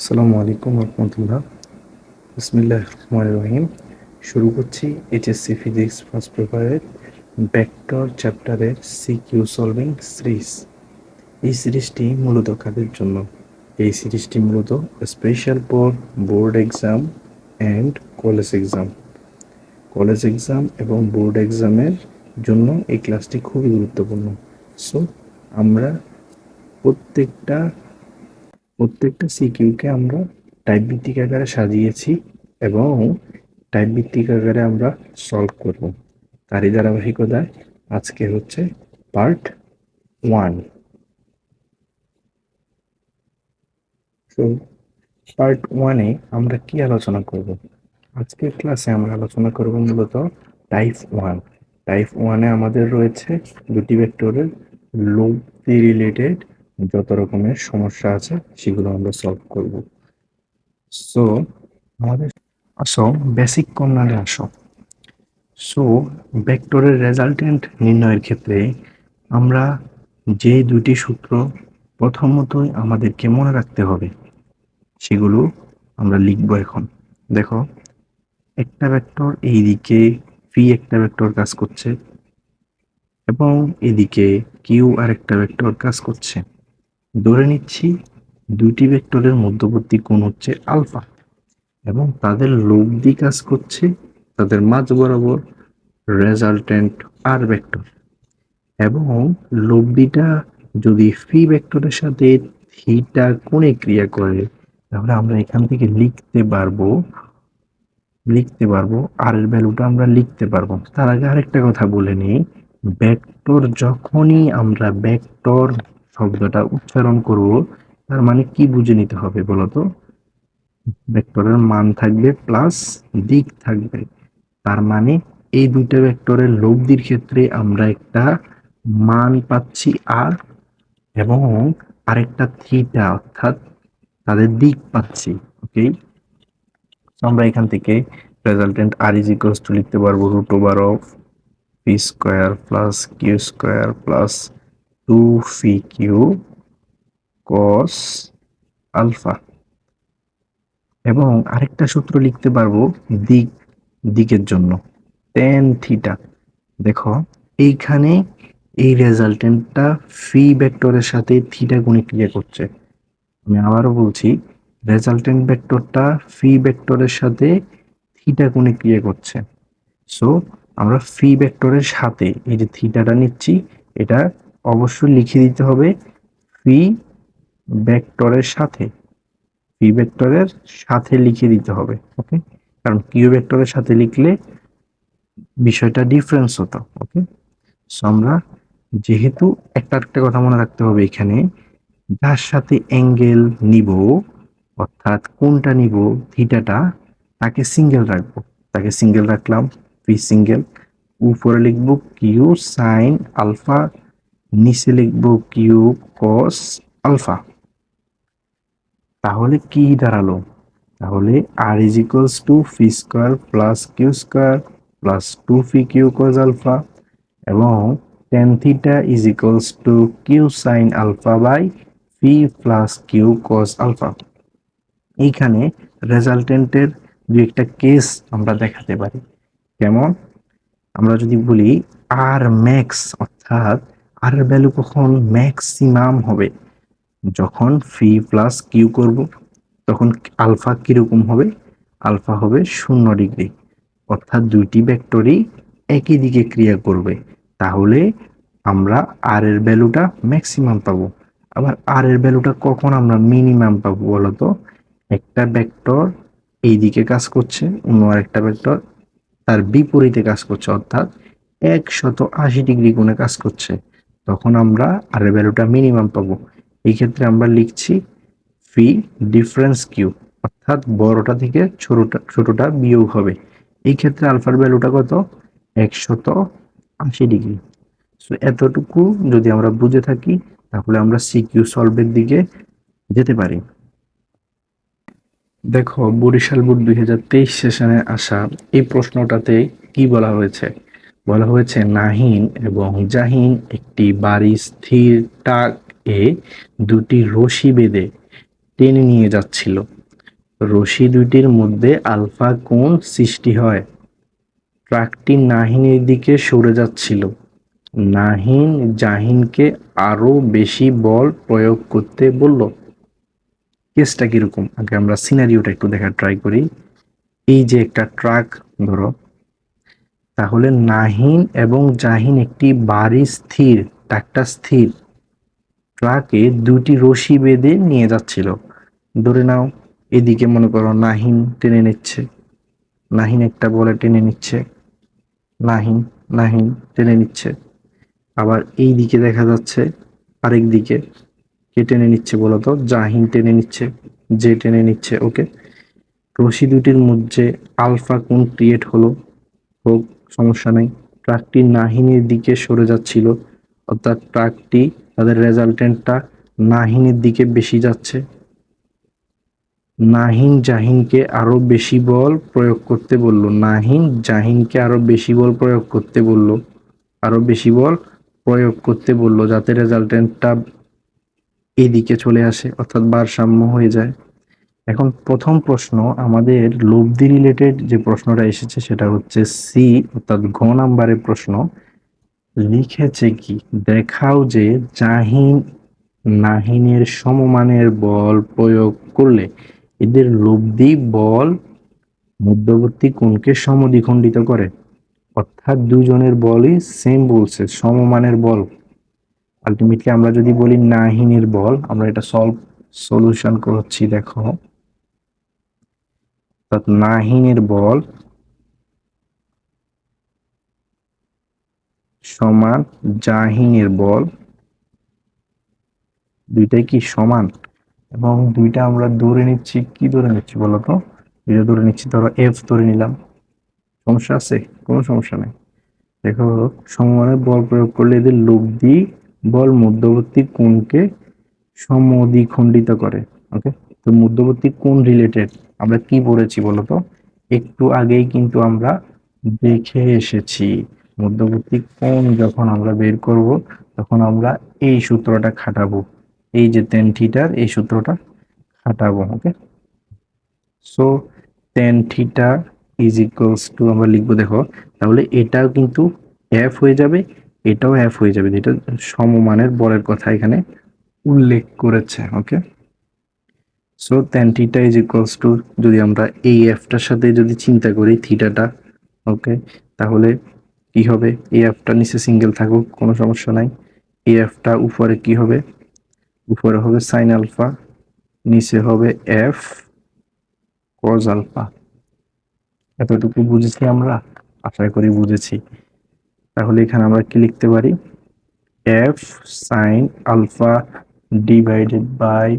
আসসালামু আলাইকুম রহমতুল্লাহ। বিসমিল্লাহ রহমান রহিম। শুরু করছি এইচএসসি ফিজিক্স ফার্স্ট পেপারের ভেক্টর চ্যাপ্টারের সিকিউ সলভিং সিরিজ এই সিরিজটি মূলত কাদের জন্য? এই সিরিজটি মূলত special for board exam and college exam college exam এবং বোর্ড এক্সামের জন্য এই ক্লাসটি খুবই গুরুত্বপূর্ণ। সো আমরা প্রত্যেকটা প্রত্যেকটা সিকিউকে আমরা টাইপ ভিত্তিক আকারে সাজিয়েছি এবং টাইপ ভিত্তিক আকারে আমরা সলভ করব। তারই ধারাবাহিকতায় আজকে হচ্ছে পার্ট ওয়ান তো পার্ট ওয়ানে আমরা কি আলোচনা করব? আজকের ক্লাসে আমরা আলোচনা করব মূলত টাইপ ওয়ান টাইপ ওয়ানে আমাদের রয়েছে দুটি ভেক্টরের লোভ রিলেটেড যত রকমের সমস্যা আছে, সেগুলো আমরা সলভ করব। সো আমাদের আসো বেসিক কর্নারে আসো। সো ভেক্টরের রেজাল্টেন্ট নির্ণয়ের ক্ষেত্রে আমরা যে দুটি সূত্র প্রথমতই আমাদেরকে মনে রাখতে হবে, সেগুলো আমরা লিখব এখন। দেখো, একটা ভেক্টর এইদিকে ফি একটা ভেক্টর কাজ করছে, এবং এদিকে কিউ আর একটা ভেক্টর কাজ করছে। ধরে নিচ্ছি দুটি ভেক্টরের মধ্যবর্তী কোণ হচ্ছে আলফা এবং তাদের লব্ধি কাজ করছে তাদের মাঝ বরাবর রেজাল্টেন্ট আর ভেক্টর এবং লব্ধিটা যদি ফি ভেক্টরের সাথে থিটা কোণে ক্রিয়া করে, তাহলে আমরা এখান থেকে লিখতে পারব লিখতে পারব আর এর ভ্যালুটা আমরা লিখতে পারব। তার আগে আরেকটা কথা বলে নিই ভেক্টর যখনই আমরা ভেক্টর শব্দটা উচ্চারণ করব, তার মানে কি বুঝে নিতে হবে বলতো? ভেক্টরের মান থাকবে প্লাস দিক থাকবে। তার মানে এই দুইটা ভেক্টরের লব্ধির ক্ষেত্রে আমরা একটা মান পাচ্ছি আর এবং আরেকটা থিটা অর্থাৎ তাদের দিক পাচ্ছি ওকে আমরা এখান থেকে resultant R is equals to লিখতে পারব root over of P square plus Q square plus two P Q cos alpha. এবং আরেকটা সূত্র লিখতে পারব দিক, দিকের জন্য। টেন থিটা দেখো, এইখানে এই রেজাল্টেন্টটা ফি ভেক্টরের সাথে থিটা গুণে ক্রিয়া করছে। আমি আবারও বলছি রেজাল্টেন্ট ভেক্টরটা ফি ভেক্টরের সাথে থিটা গুণে ক্রিয়া করছে। সো আমরা ফি ভেক্টরের সাথে এই যে থিটাটা নিচ্ছি, এটা অবশ্যই লিখে দিতে হবে ফি ভেক্টরের সাথে। পি ভেক্টরের সাথে লিখে দিতে হবে, ওকে? কারণ কিউ ভেক্টরের সাথে লিখলে বিষয়টা ডিফারেন্স হতো, ওকে? আমরা যেহেতু একটা একটা কথা মনে রাখতে হবে এখানে, যার সাথে অ্যাঙ্গেল নিব, অর্থাৎ কোনটা নিব থিটাটা তাকে সিঙ্গেল রাখব। তাকে সিঙ্গেল রাখলাম পি সিঙ্গেল উপরে লিখব কিউ সাইন আলফা নিচে লিখব কিউ কস আলফা। তাহলে কি দাঁড়াল? তাহলে R is equals to P square plus Q square plus two P Q cos alpha এবং tan theta is equals to Q sine alpha by P plus Q cos alpha. এইখানে রেজাল্টেন্টের দু একটা case আমরা দেখাতে পারি। যেমন আমরা যদি বলি আর ম্যাক্স অর্থাৎ আর এর ভ্যালু কখন ম্যাক্সিমাম হবে? যখন ফি প্লাস কিউ করব, তখন আলফা কীরকম হবে? আলফা হবে শূন্য ডিগ্রি। অর্থাৎ দুইটি ভেক্টরই একই দিকে ক্রিয়া করবে। তাহলে আমরা আর এর ভ্যালুটা ম্যাক্সিমাম পাবো। আবার আর এর ভ্যালুটা কখন আমরা মিনিমাম পাবো বলতো? একটা ভেক্টর এই দিকে কাজ করছে, অন্য আরেকটা ভেক্টর তার বিপরীতে কাজ করছে। অর্থাৎ একশত আশি ডিগ্রি কোণে কাজ করছে। তখন আমরা আর ভ্যালুটা মিনিমাম পাবো। এই ক্ষেত্রে আমরা লিখছি ফি ডিফারেন্স কিউ অর্থাৎ বড়টা থেকে ছোটটা ছোটটা বিয়োগ হবে। এই ক্ষেত্রে আলফার ভ্যালুটা কত? একশত আশি ডিগ্রি সো এতটুকু যদি আমরা বুঝে থাকি, তাহলে আমরা সিকিউ সলভের দিকে যেতে পারি। দেখো, বরিশাল বোর্ড দুই হাজার তেইশ সেশনে আসা এই প্রশ্নটাতে কি বলা হয়েছে? বলা হয়েছে নাহিন এবং জাহিন একটি বাড়ি স্থির টাক এ দুটি রশি বেঁধে টেনে নিয়ে যাচ্ছিল। রশি দুইটির মধ্যে আলফা কোণ সৃষ্টি হয়। ট্রাকটি নাহিনের দিকে সরে যাচ্ছিল। নাহিন জাহিনকে আরও বেশি বল প্রয়োগ করতে বলল, কেসটা কীরকম? আগে আমরা সিনারিওটা একটু দেখার ট্রাই করি। এই যে একটা ট্রাক, ধরো তাহলে নাহিন এবং জাহিন একটি বাড়ি স্থির ট্রাকটা স্থির। ট্রাকে দুটি রশি বেঁধে নিয়ে যাচ্ছিল। ধরে নাও, এদিকে মনে করো নাহিন টেনে নিচ্ছে। নাহিন একটা বলে টেনে নিচ্ছে। নাহিন নাহিন টেনে নিচ্ছে। আবার এই দিকে দেখা যাচ্ছে আরেক দিকে। কে টেনে নিচ্ছে বলতো জাহিন টেনে নিচ্ছে। যে টেনে নিচ্ছে, ওকে। রশি দুটির মধ্যে আলফা কোন ক্রিয়েট হলো? হোক সমস্যা নাই। ট্রাকটি নাহিনের দিকে সরে যাচ্ছিল, অর্থাৎ ট্রাকটি তাদের রেজাল্টেন্টটা নাহিনের দিকে বেশি যাচ্ছে। নাহিন জাহিনকে আরও বেশি বল প্রয়োগ করতে বলল। নাহিন জাহিনকে আরও বেশি বল প্রয়োগ করতে বলল। আরও বেশি বল প্রয়োগ করতে বলল, যাতে রেজাল্টেন্টটা এদিকে চলে আসে, অর্থাৎ ভারসাম্য হয়ে যায়। এখন প্রথম প্রশ্ন, আমাদের লব্ধি রিলেটেড যে প্রশ্নটা এসেছে সেটা হচ্ছে সি অর্থাৎ ঘ নাম্বারের প্রশ্ন, লিখেছে কি? দেখাও যে জাহিন নাহিনের সমমানের বল প্রয়োগ করলে এদের লব্ধি বল মধ্যবর্তী কোণকে সমদ্বিখণ্ডিত করে। অর্থাৎ দুজনের বলই সেম বলছে, সমমানের বল। আলটিমেটলি আমরা যদি বলি নাহিনের বল, আমরা এটা সলভ সলিউশন করছি, দেখো। অর্থাৎ নাহিনের বল সমান জাহিনের বল। দুইটাই কি সমান? এবং দুইটা আমরা ধরে নিচ্ছি, কি ধরে নিচ্ছি বলতো দুইটা ধরে নিচ্ছি, ধরো এফ ধরে নিলাম। সমস্যা আছে? কোনো সমস্যা নেই। দেখো, সমমানের বল প্রয়োগ করলে এদের লব্ধি বল মধ্যবর্তী কোণকে সমদ্বিখণ্ডিত করে ওকে তো মধ্যবর্তী কোণ রিলেটেড আমরা কি পড়েছি বলতো? একটু আগেই কিন্তু আমরা দেখে এসেছি। মধ্যবর্তী কোণ যখন আমরা বের করব, তখন আমরা এই সূত্রটা খাটাবো। এই যে টেন থিটার এই সূত্রটা খাটাবো okay so tan theta is equals to আমরা লিখব দেখো, তাহলে এটাও কিন্তু এফ হয়ে যাবে, এটাও এফ হয়ে যাবে, যেটা সমমানের বরের কথা এখানে উল্লেখ করেছে okay so tan theta is equals to যদি আমরা এই এফটার সাথে যদি চিন্তা করি থিটাটা ওকে তাহলে কি হবে? এই এফটা নিচে সিঙ্গেল থাকুক, কোনো সমস্যা নাই। এই এফটা উপরে কি হবে? উপরে হবে সাইন আলফা নিচে হবে এফ কজ আলফা এতটুকু বুঝেছি আমরা? আশা করি বুঝেছি। তাহলে এখানে আমরা কি লিখতে পারি? F sine alpha divided by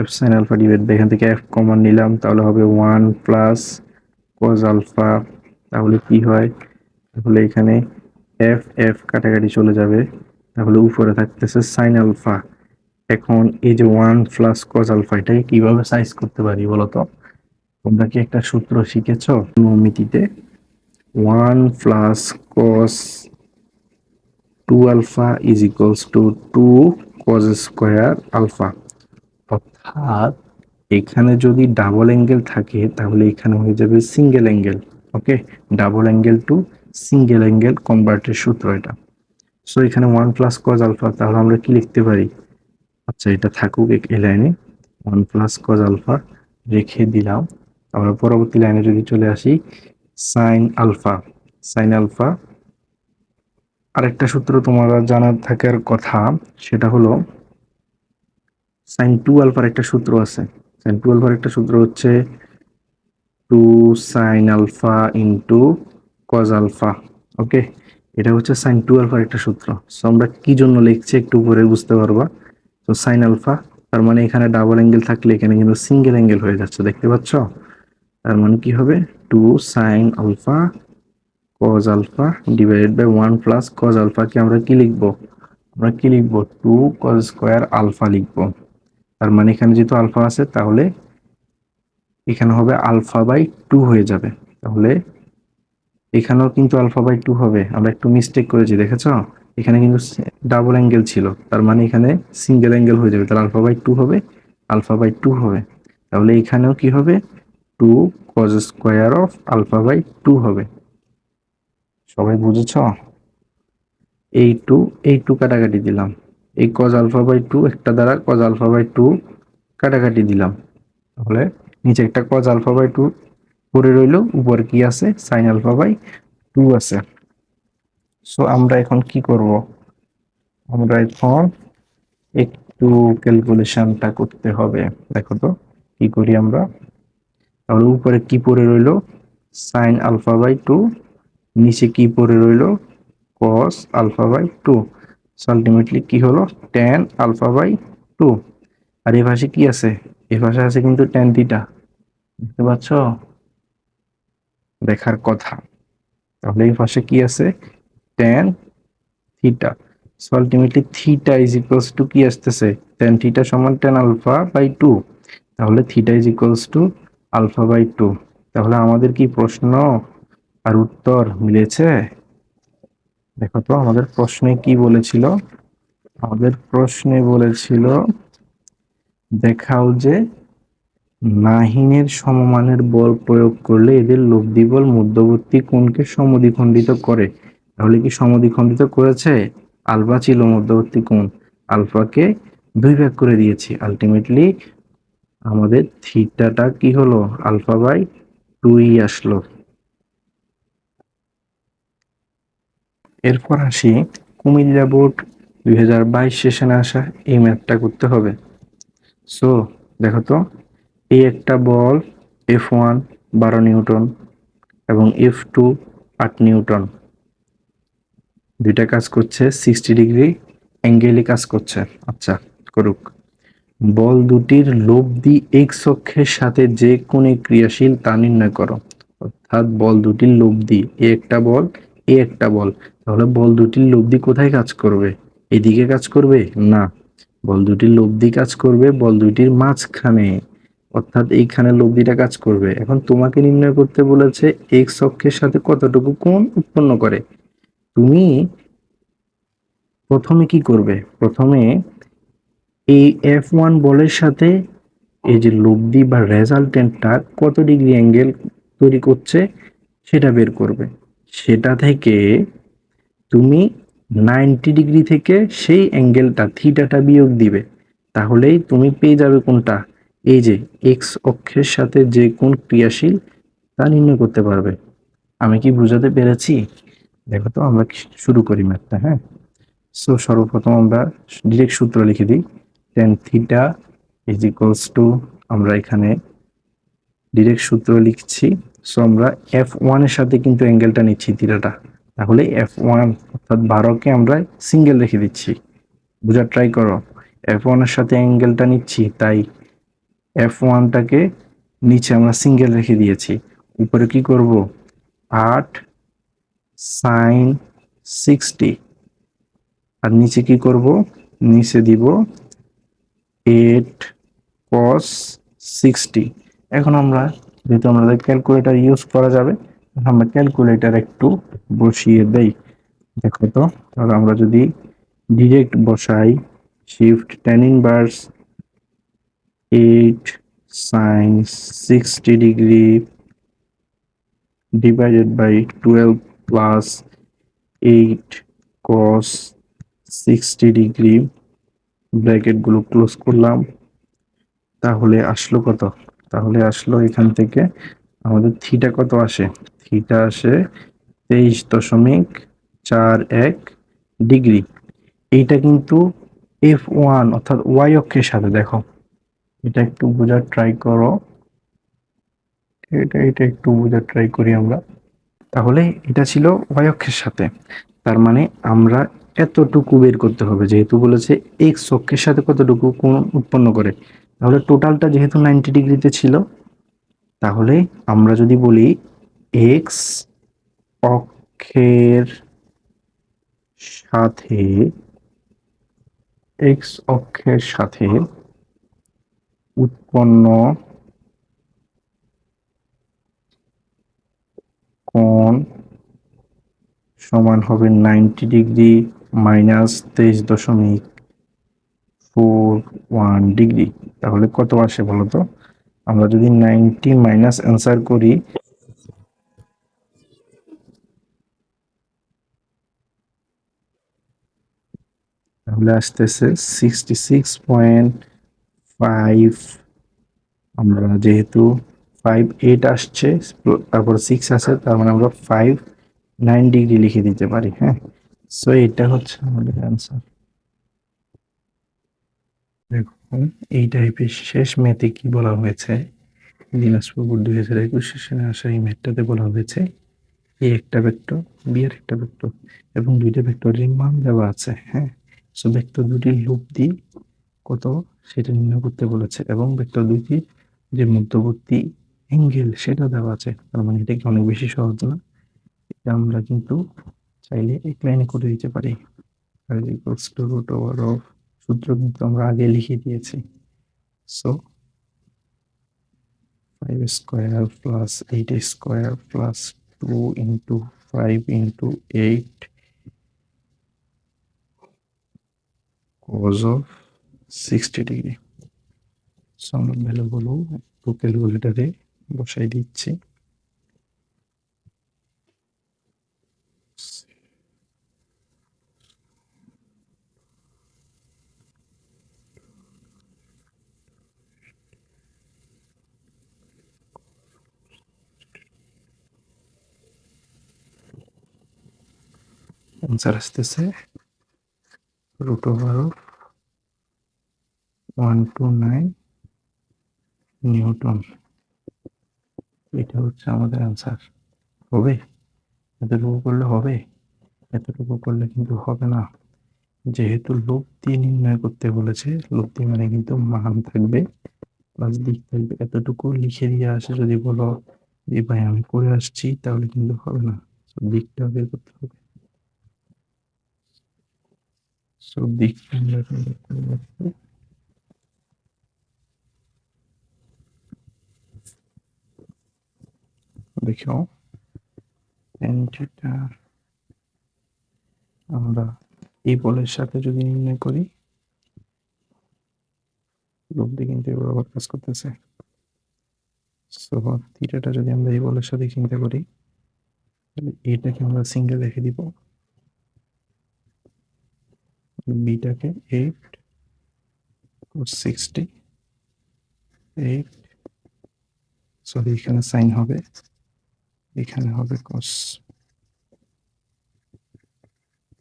F sine alpha divide এখান থেকে এফ কমন নিলাম, তাহলে হবে ওয়ান প্লাস কজ আলফা তাহলে কি হয়? তাহলে এখানে এফ এফ কাটাকাটি চলে যাবে, তাহলে উপরে থাকতেছে সাইন আলফা এখন এই যে ওয়ান প্লাস কজ আলফা এটাকে কীভাবে সাইজ করতে পারি বলতো? তোমরা কি একটা সূত্র শিখেছ? নমিতিতে one plus cos two alpha is equals to two cos square alpha অর্থাৎ এখানে যদি ডাবল অ্যাঙ্গেল থাকে, তাহলে এখানে হয়ে যাবে single angle okay double angle to single angle কনভার্টের সূত্র এটা। সো এখানে ওয়ান প্লাস কজ আলফা তাহলে আমরা কি লিখতে পারি? আচ্ছা এটা থাকুক এই লাইনে। ওয়ান প্লাস কজ আলফা রেখে দিলাম। আমরা পরবর্তী লাইনে যদি চলে আসি সাইন আলফা সাইন আলফা আরেকটা সূত্র তোমার জানার থাকার কথা, সেটা হলো সাইন টু আলফার একটা সূত্র আছে। সাইন টু আলফার একটা সূত্র হচ্ছে two sine alpha into cos alpha, okay? এটা হচ্ছে সাইন টু আলফার একটা সূত্র। সো আমরা কি জন্য লিখছি একটু পরে বুঝতে পারবা? তো সাইন আলফা, তার মানে এখানে ডাবল অ্যাঙ্গেল থাকলে এখানে কিন্তু সিঙ্গেল অ্যাঙ্গেল হয়ে যাচ্ছে, দেখতে পাচ্ছ? তার মানে কি হবে? Two sine alpha cos alpha divided by one plus cos আলফাকে আমরা কি লিখব? আমরা কি লিখব? টু কজ স্কোয়ার আলফা লিখব। তার মানে এখানে যেহেতু আলফা আছে, তাহলে এখানে হবে আলফা বাই টু হয়ে যাবে। তাহলে এখানেও কিন্তু আলফা বাই টু হবে। আমরা একটু মিস্টেক করেছি, দেখেছ? এখানে কিন্তু ডাবল অ্যাঙ্গেল ছিল। তার মানে এখানে সিঙ্গেল অ্যাঙ্গেল হয়ে যাবে। তাহলে আলফা বাই টু হবে, আলফা বাই টু হবে। তাহলে এখানেও কি হবে? Two cos square of alpha by two হবে। সবাই বুঝেছ? এই টু এই টু কাটাকাটি দিলাম। এই কজ আলফা বাই টু একটা দ্বারা কজ আলফা বাই টু কাটাকাটি দিলাম। তাহলে নিচে একটা কজ আলফা বাই টু পরে রইল, উপরে কি আছে? সাইন আলফা বাই টু আছে। সো আমরা এখন কি করব? আমরা এখন একটু ক্যালকুলেশনটা করতে হবে। দেখো তো, কি করি আমরা? তাহলে উপরে কি পরে রইল? সাইন আলফা বাই টু নিচে কি পরে রইল? Cos alpha by two ultimately কি হলো? টেন আলফা বাই টু আর এ পাশে কি আছে? এ পাশে আছে কিন্তু টেন থিটা দেখতে পাচ্ছ? দেখার কথা। তাহলে এই পাশে কি আছে? Tan theta so ultimately theta is equals to কি আসতেছে? টেন থিটা সমান টেন আলফা বাই টু তাহলে theta is equals to alpha by two তাহলে আমাদের কি প্রশ্ন আর উত্তর মিলেছে? দেখো তো, আমাদের প্রশ্নে কি বলেছিল? আমাদের প্রশ্নে বলেছিল, দেখাও যে নাহিনের সমমানের বল প্রয়োগ করলে এদের লব্ধি বল মধ্যবর্তী কোণকে সমদ্বিখণ্ডিত করে। তাহলে কি সমদ্বিখণ্ডিত করেছে? আলফা ছিল মধ্যবর্তী কোণ। আলফাকে দুই ভাগ করে দিয়েছি। আলটিমেটলি আমাদের থিটাটা কি হলো? আলফা বাই টুই আসলো। এরপর আসি কুমিল্লা বোর্ড দুই হাজার বাইশ সেশনে আসা এই ম্যাপটা করতে হবে। সো দেখো তো এই একটা বল এফ ওয়ান বারো নিউটন এবং এফ টু আট নিউটন। দুইটা কাজ করছে সিক্সটি ডিগ্রি অ্যাঙ্গেলে কাজ করছে। আচ্ছা করুক। বল দুটির লব্ধি এক্স অক্ষের সাথে যে কোণে ক্রিয়াশীল তা নির্ণয় করো। অর্থাৎ বল দুটির লব্ধি একটা বল এ একটা বল। তাহলে বল দুটির লব্ধি কোথায় কাজ করবে? এদিকে কাজ করবে? না। বল দুটির লব্ধি কাজ করবে বল দুটির মাঝখানে। অর্থাৎ এইখানে লব্ধিটা কাজ করবে। এখন তোমাকে নির্ণয় করতে বলেছে এক্স অক্ষের সাথে কতটুকু কোণ উৎপন্ন করে। তুমি প্রথমে কি করবে? প্রথমে এই এফ ওয়ান বলের সাথে এই যে লব্ধি বা রেজাল্টেন্টটা কত ডিগ্রি অ্যাঙ্গেল তৈরি করছে সেটা বের করবে। সেটা থেকে তুমি নাইনটি ডিগ্রি থেকে সেই অ্যাঙ্গেলটা থিটাটা বিয়োগ দিবে। তাহলেই তুমি পেয়ে যাবে কোনটা? এই যে এক্স অক্ষের সাথে যে কোন ক্রিয়াশীল, তা নির্ণয় করতে পারবে। আমি কি বুঝাতে পেরেছি? দেখো তো, আমরা শুরু করি ম্যাথটা হ্যাঁ? সো সর্বপ্রথম আমরা ডিরেক্ট সূত্র লিখে দিই। Tan theta is equals to আমরা এখানে ডিরেক্ট সূত্র লিখছি। সো আমরা এফ ওয়ানের সাথে কিন্তু অ্যাঙ্গেলটা নিচ্ছি থিটাটা তাহলে এফ ওয়ান অর্থাৎ বারোকে আমরা সিঙ্গেল রেখে দিচ্ছি। বোঝার ট্রাই করো। এফ ওয়ানের সাথে অ্যাঙ্গেলটা নিচ্ছি, তাই এফ ওয়ানটাকে নিচে আমরা সিঙ্গেল রেখে দিয়েছি। উপরে কি করব? আট সাইন সিক্সটি আর নিচে কি করব? নিচে দিব এইট কস সিক্সটি এখন আমরা যেহেতু আমাদের ক্যালকুলেটার ইউজ করা যাবে আমরা ক্যালকুলেটার একটু বসিয়ে দেই। দেখো তো, তাহলে আমরা যদি ডিরেক্ট বসাই shift tan inverse eight sine sixty degree divided by 12 plus 8 cos 60 degree ব্র্যাকেটগুলো close করলাম, তাহলে আসলো কত? তাহলে আসলো এখান থেকে আমাদের থিটা কত আসে? থিটা আসে তেইশ দশমিক চার এক ডিগ্রি। এইটা কিন্তু এফ ওয়ান অর্থাৎ ওয়াই অক্ষের সাথে, দেখো। এটা একটু বোঝার ট্রাই করো। এটা এটা একটু বোঝার ট্রাই করি আমরা। তাহলে এটা ছিল ওয়াই অক্ষের সাথে। তার মানে আমরা এতটুকু বের করতে হবে, যেহেতু বলেছে এক্স অক্ষের সাথে কতটুকু কোণ উৎপন্ন করে। তাহলে টোটালটা যেহেতু নাইনটি ডিগ্রিতে ছিল, তাহলে আমরা যদি বলি এক্স অক্ষের সাথে এক্স অক্ষের সাথে উৎপন্ন কোণ সমান হবে নাইনটি ডিগ্রি মাইনাস তেইশ দশমিক ফোর ওয়ান ডিগ্রি তাহলে কত আসে বলো তো আমরা যদি নাইনটি মাইনাস অ্যান্সার করি, তাহলে আসতেছে সিক্সটি সিক্স পয়েন্ট ফাইভ আমরা যেহেতু ফাইভ এইট আসছে, তারপর সিক্স আছে, তার মানে আমরা ফাইভ নাইন ডিগ্রি লিখে দিতে পারি হ্যাঁ? সো এটা হচ্ছে আমাদের অ্যান্সার দেখুন, এই টাইপের শেষ ম্যাথে কি বলা হয়েছে? দিনাজপুর দুই হাজার একুশ সেশনে আসা এই ম্যাথটাতে বলা হয়েছে, এ একটা ভেক্টর বি এর একটা ভেক্টর এবং দুইটা ভেক্টরের মান দেওয়া আছে হ্যাঁ? সো ভেক্টর দুটির লুপ দি কত সেটা নির্ণয় করতে বলেছে এবং ভেক্টর দুইটির যে মধ্যবর্তী অ্যাঙ্গেল সেটা দেওয়া আছে, তার মানে এটা অনেক বেশি সহজ না? এটা আমরা কিন্তু চাইলে এক লাইনে করে দিতে পারি। R equals root over of সূত্র কিন্তু আমরা আগে লিখে দিয়েছি। So five square plus eight square plus two into five into eight cos of 60 degree so আমরা ভ্যালুগুলো একটু ক্যালকুলেটারে বসাই দিচ্ছি। অ্যান্সার আসতেছে। Root over of one two nine newton এটা হচ্ছে আমাদের হবে? করলে হবে? করলে কিন্তু হবে না। যেহেতু দিয়ে নির্ণয় করতে বলেছে দিয়ে মানে কিন্তু মান থাকবে প্লাস দিক থাকবে। এতটুকু লিখে দিয়ে আসে যদি বলো যে ভাই আমি করে আসছি, তাহলে কিন্তু হবে না। দিকটা বের করতে হবে। সো রাখব। দেখো theta আমরা এই বলের সাথে যদি নির্ণয় করি দিয়ে কিন্তু এবার আবার কাজ করতেছে সো থিটাটা যদি আমরা এই বলের সাথে চিন্তা করি, তাহলে এটাকে আমরা সিঙ্গেল রেখে দিব বিটাকে এইট সিক্সটি এইট সরি এখানে সাইন হবে, এখানে হবে cos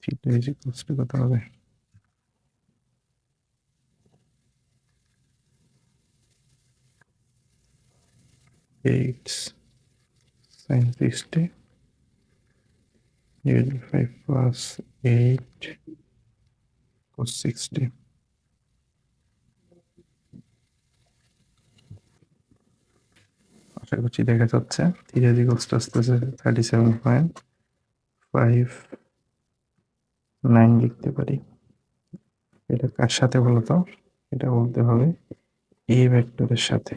theta is equals to কত হবে? Eight sine sixty divided by 5 plus 8 cos 60 আশা করছি দেখা যাচ্ছে। থ্রি ইকুয়ালস টু আসতেছে thirty seven point five nine লিখতে পারি। এটা কার সাথে বলতো এটা বলতে হবে এ ভেক্টরের সাথে।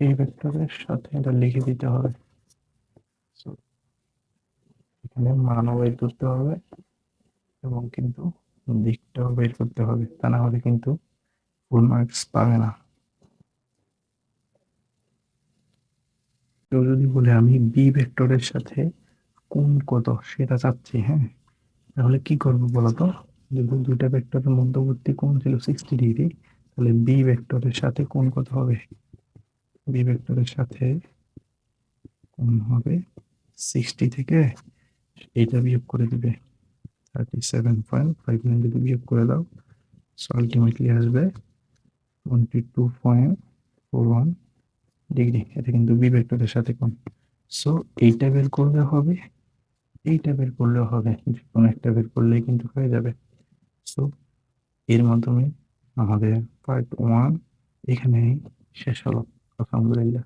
এই ভেক্টরের সাথে এটা লিখে দিতে হবে। এখানে মানও বের করতে হবে। এবং কিন্তু দিকটাও বের করতে হবে। তা না হলে কিন্তু ফুল মার্কস পাবে না। কেউ যদি বলে আমি বি ভেক্টরের সাথে কোন কত সেটা চাচ্ছি হ্যাঁ? তাহলে কি করব বলতো? যদি দুইটা ভেক্টরের মধ্যবর্তী কোণ ছিল সিক্সটি ডিগ্রি তাহলে বি ভেক্টরের সাথে কোন কত হবে? বি ভেক্টরের সাথে কোন হবে সিক্সটি থেকে এইটা বিয়োগ করে দিবে। Thirty seven point five nine যদি বিয়োগ করে দাও। সো আলটিমেটলি আসবে twenty two point four one degree. এটা কিন্তু বি ভেক্টরের সাথে কোন সো এইটা বের করলে হবে, এইটা বের করলেও হবে। যে কোনো একটা বের করলেই কিন্তু হয়ে যাবে। সো এর মাধ্যমে আমাদের পার্ট ওয়ান এখানেই শেষ হলো। আলহামদুলিল্লাহ